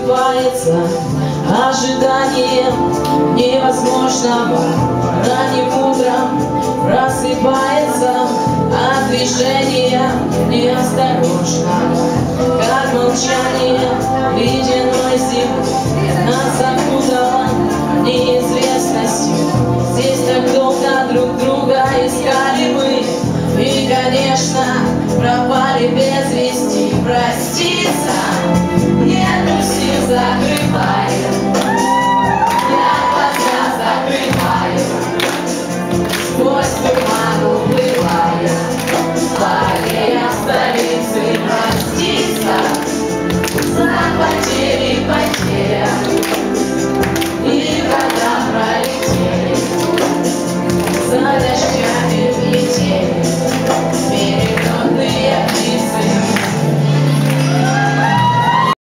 сбывается ожиданием невозможного. Ранним утром просыпается от движения неосторожного, как молчание ледяной зимы нас окутало неизвестностью. Здесь так долго друг друга искали мы, и, конечно, пропали нету сил закрываем.